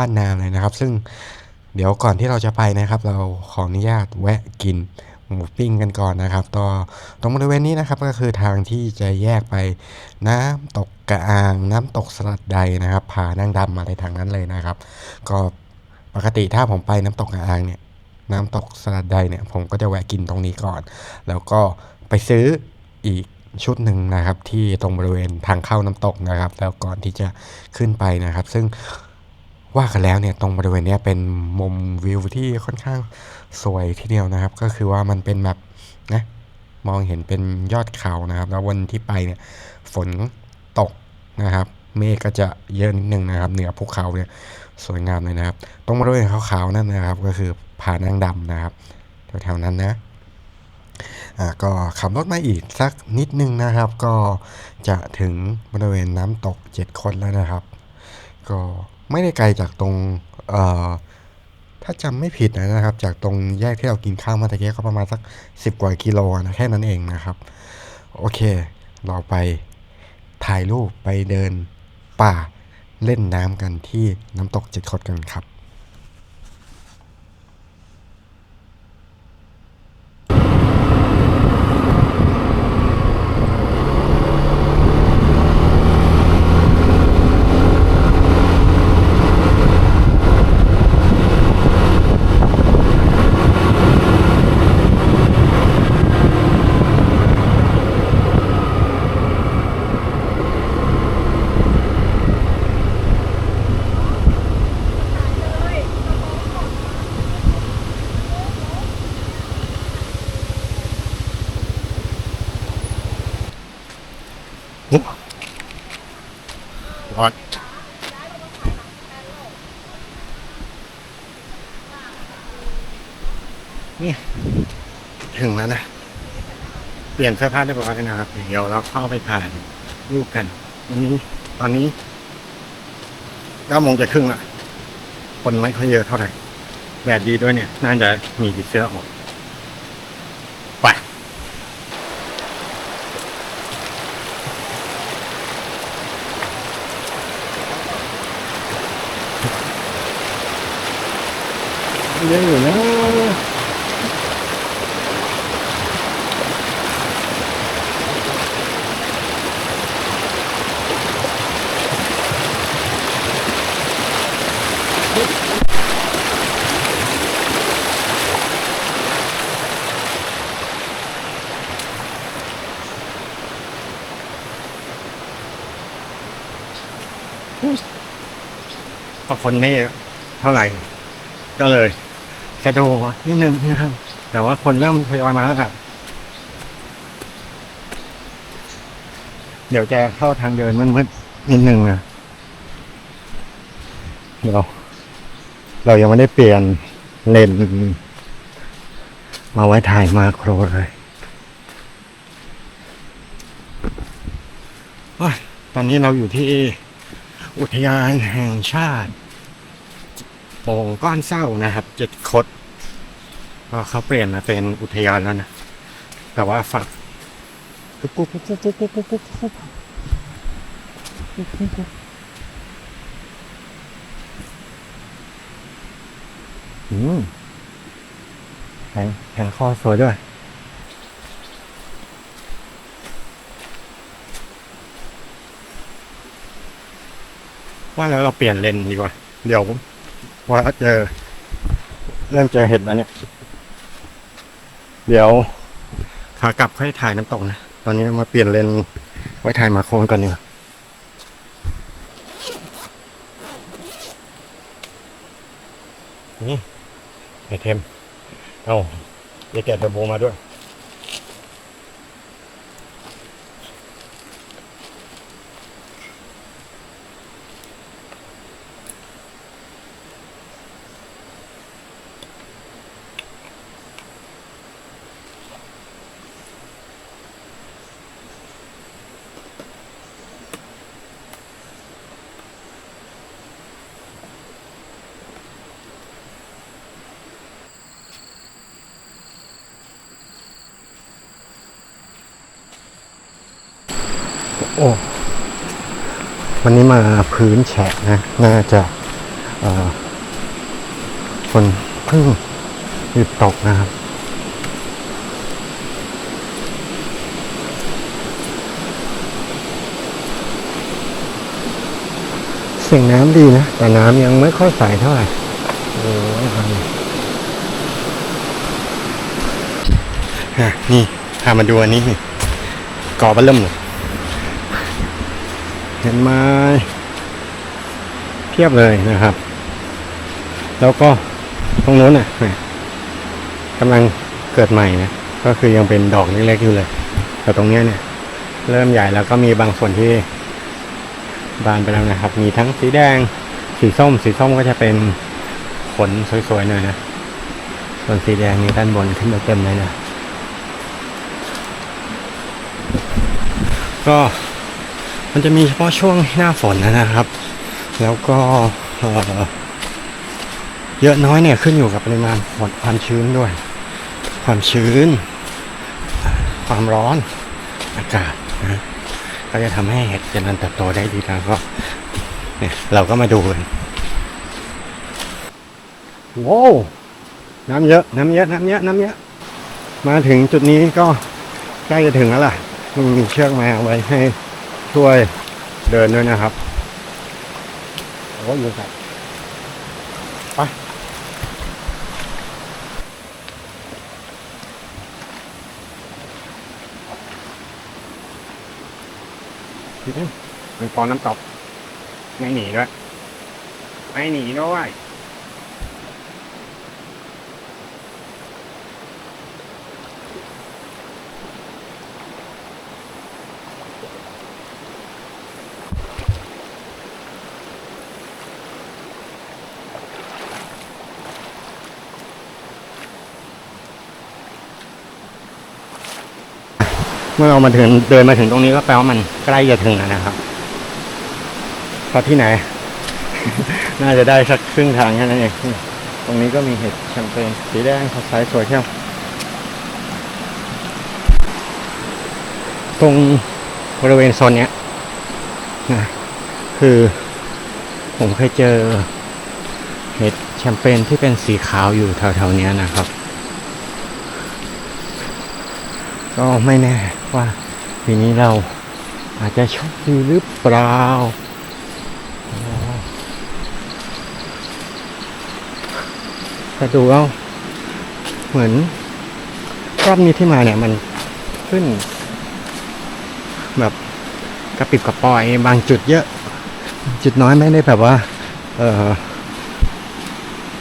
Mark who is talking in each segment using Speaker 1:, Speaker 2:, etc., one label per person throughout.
Speaker 1: บ้านนาเลยนะครับ ซึ่งเดี๋ยวก่อนที่เราจะไปนะครับ เราขออนุญาตแวะกินหมูปิ้งกันก่อนนะครับต่อตรงบริเวณนี้นะครับก็คือทางที่จะแยกไปน้ำตกกระอาง น้ำตกสลัดใดนะครับผานั่งดำอะไรทางนั้นเลยนะครับ ก็ปกติถ้าผมไปน้ำตกกระอางเนี่ยน้ำตกสลัดใดเนี่ยผมก็จะแวะกินตรงนี้ก่อน แล้วก็ไปซื้ออีกชุดหนึ่งนะครับ ที่ตรงบริเวณทางเข้าน้ำตกนะครับ แล้วก่อนที่จะขึ้นไปนะครับ ซึ่ง ว่ากันแล้วเนี่ยตรงบริเวณนี้เป็นมุมวิวที่ค่อนข้างสวยทีเดียวนะครับ ก็คือว่ามันเป็นแบบนะมองเห็นเป็นยอดเขานะครับ แล้ววันที่ไปเนี่ยฝนตกนะครับ เมฆก็จะเยอะนิดนึงนะครับ เหนือภูเขาเนี่ยสวยงามเลยนะครับ ตรงบริเวณขาวๆนั่นนะครับ ก็คือผานางดำนะครับแถวๆนั้นนะอ่าก็ขับรถมาอีกสักนิดนึงนะครับ ก็จะถึงบริเวณน้ำตกเจ็ดคดแล้วนะครับ ก็ ไม่ได้ไกลจากตรงเอ่อถ้าจำไม่ผิดนะครับ จากตรงแยกที่เรากินข้าวมาตะเกียก็ประมาณสักสิบกว่ากิโลนะแค่นั้นเองนะครับ โอเค เราไปถ่ายรูปไปเดินป่าเล่นน้ำกันที่น้ำตกเจ็ดคดกันครับ
Speaker 2: ถึงแล้วนะ เปลี่ยนเสื้อผ้าเรียบร้อยแล้วนะครับ เดี๋ยวเราเข้าไปถ่ายรูปกันวันนี้ตอนนี้เก้าโมงจะครึ่งละคนไม่ค่อยเยอะเท่าไหร่แดดดีด้วยเนี่ย น่าจะมีผีเสื้อออกไปเยอะอยู่นะ พอคนไม่เท่าไหร่ ก็เลยกระโดดนิดนึงนะครับแต่ว่าคนเริ่มทยอยมาแล้วครับเดี๋ยวจะเข้าทางเดินมืดๆนิดนึงนะเดี๋ยวเรายังไม่ได้เปลี่ยนเลนมาไว้ถ่ายมาโครเลยโอ้ยตอนนี้เราอยู่ที่อุทยานแห่งชาติ โป่งก้อนเศร้านะครับเจ็ดคดก็เขาเปลี่ยนมาเป็นอุทยานแล้วนะ แต่ว่าฝักกุ๊กกุ๊กกุ๊กกุ๊กกุ๊กกุ๊กกุ๊กกุ๊กกุ๊กอืมแขนแขนคอสวยด้วยว่าแล้วเราเปลี่ยนเลนดีกว่า เดี๋ยว ว่าเจอ เริ่มเจอเห็ดแล้วเนี่ย เดี๋ยวขากลับค่อยถ่ายน้ำตกนะ ตอนนี้มาเปลี่ยนเลนไว้ถ่ายมาโครนก่อนดีกว่านี่ไอเทม เอาเดี๋ยวแกะเทอร์โบมาด้วย โอ้วันนี้มาพื้นแฉะนะ น่าจะฝนเพิ่งหยุดตกนะครับเสียงน้ำดีนะ แต่น้ำยังไม่ค่อยใสเท่าไหร่โอ้ยนี่พามาดูอันนี้นี่กอบัลเริ่มเลย เห็นไหมเพียบเลยนะครับ แล้วก็ตรงโน้นน่ะกำลังเกิดใหม่นะก็คือยังเป็นดอกเล็กๆอยู่เลยแต่ตรงเนี้ยเนี่ยเริ่มใหญ่แล้วก็มีบางส่วนที่บานไปแล้วนะครับ มีทั้งสีแดง สีส้ม สีส้มก็จะเป็นขนสวยๆหน่อยนะ ส่วนสีแดงนี่ด้านบนขึ้นมาเต็มเลยนะ ก็ มันจะมีเฉพาะช่วงหน้าฝนนะครับ แล้วก็เยอะน้อยเนี่ยขึ้นอยู่กับปริมาณฝนความชื้นด้วย ความชื้น ความร้อนอากาศนะก็จะทำให้เห็ดเจริญเติบโตได้ดีแล้วก็เนี่ยเราก็มาดูกันโว้วน้ำเยอะน้ำเยอะน้ำเยอะน้ำเยอะมาถึงจุดนี้ก็ใกล้จะถึงแล้วล่ะมันมีเชือกมาไว้ให้ ช่วยเดินด้วยนะครับโอ้ยอยู่ครับไปพี่เอ้ยมันฟองน้ำตกไม่หนีด้วย ไม่หนีด้วย มื่อเรามาถึงเดินมาถึงตรงนี้ก็แปลว่ามันใกล้จะถึงแล้วนะครับพราะที่ไหน น่าจะได้สักครึ่งทางแค่นั้นเอง ตรงนี้ก็มีเห็ดแชมเปญสีแดงสดใสสวยเที่ยวตรงบริเวณโซนเนี้ยนะคือ ผมเคยเจอเห็ดแชมเปญที่เป็นสีขาวอยู่แถวๆนี้นะครับ ก็ไม่แน่ว่าทีนี้เราอาจจะโชคดีหรือเปล่าแต่ดูเอาเหมือนรอบนี้ที่มาเนี่ยมันขึ้น แบบกระปิบกระปอยบางจุดเยอะ จุดน้อยไม่ได้แบบว่า เออ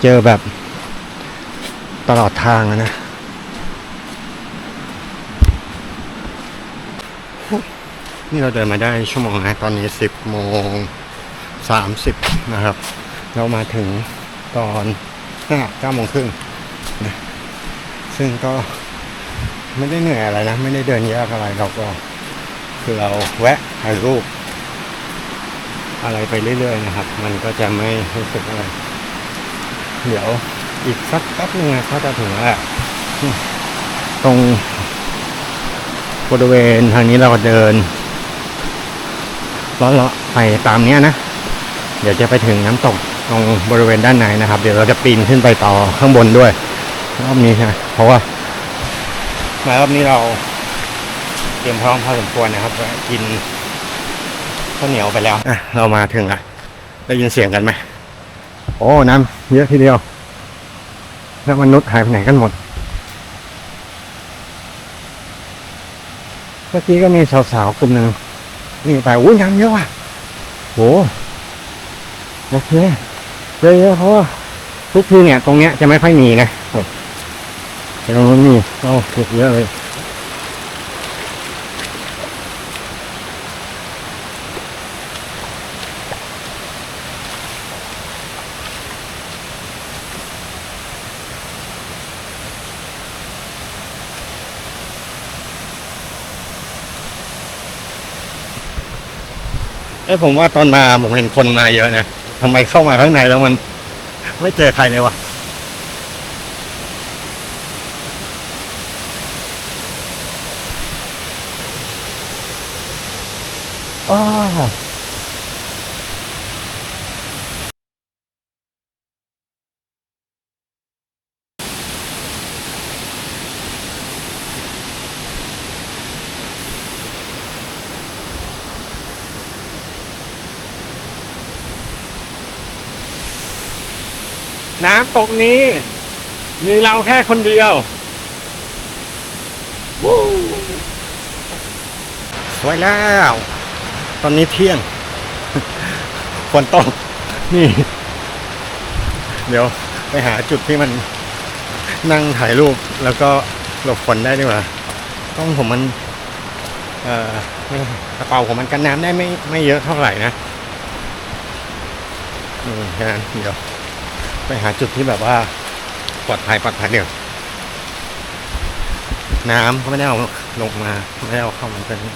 Speaker 2: เจอแบบตลอดทางนะ นี่เราเดินมาได้ชั่วโมงนะตอนนี้สิบโมงสามสิบนะครับ เรามาถึงตอนห้าเก้าโมงครึ่งนะซึ่งก็ไม่ได้เหนื่อยอะไรนะ ไม่ได้เดินยากอะไรเราก็ คือเราแวะถ่ายรูป อะไรไปเรื่อยๆนะครับ มันก็จะไม่รู้สึกอะไร เดี๋ยวอีกสักแป๊บนึงนะก็จะถึงแล้วตรงบริเวณทางนี้เราก็เดิน เลาะๆไปตามเนี้ยนะ เดี๋ยวจะไปถึงน้ำตกตรงบริเวณด้านในนะครับ เดี๋ยวเราจะปีนขึ้นไปต่อข้างบนด้วยรอบนี้นะเพราะว่ามารอบนี้เราเตรียมพร้อมพอสมควรนะครับ กินข้าวเหนียวไปแล้วอะเรามาถึงละได้ยินเสียงกันไหมโอ้น้ำเยอะทีเดียว แล้วมนุษย์หายไปไหนกันหมด เมื่อกี้ก็มีสาวๆกลุ่มหนึ่ง นี่ไปอุ้ยน้ำเยอะว่ะโหโอเคเยอะๆเพราะว่าทุกทีเนี่ย ตรงเนี้ยจะไม่ค่อยมีนะแต่ตรงนู้นมีโอ้เยอะเลย เอ้ยผมว่าตอนมาผมเห็นคนมาเยอะนะทำไมเข้ามาข้างในแล้วมัน ไม่เจอใครเลยวะอ้า น้ำตกนี้ มีเราแค่คนเดียววู้สวยแล้ว ตอนนี้เที่ยงฝนตกนี่ เดี๋ยวไปหาจุดที่มันนั่งถ่ายรูปแล้วก็หลบฝนได้ดีกว่าต้องผมมันเอ่อกระเป๋าผมมันกันน้ำได้ไม่ไม่เยอะเท่าไหร่นะอืมฉะนั้นเดี๋ยว ไปหาจุดที่แบบว่าปลอดภัยปลอดภัยเดี๋ยวน้ำก็ไม่ได้เอาลงมาไม่ได้เอาเข้ามาตอนนี้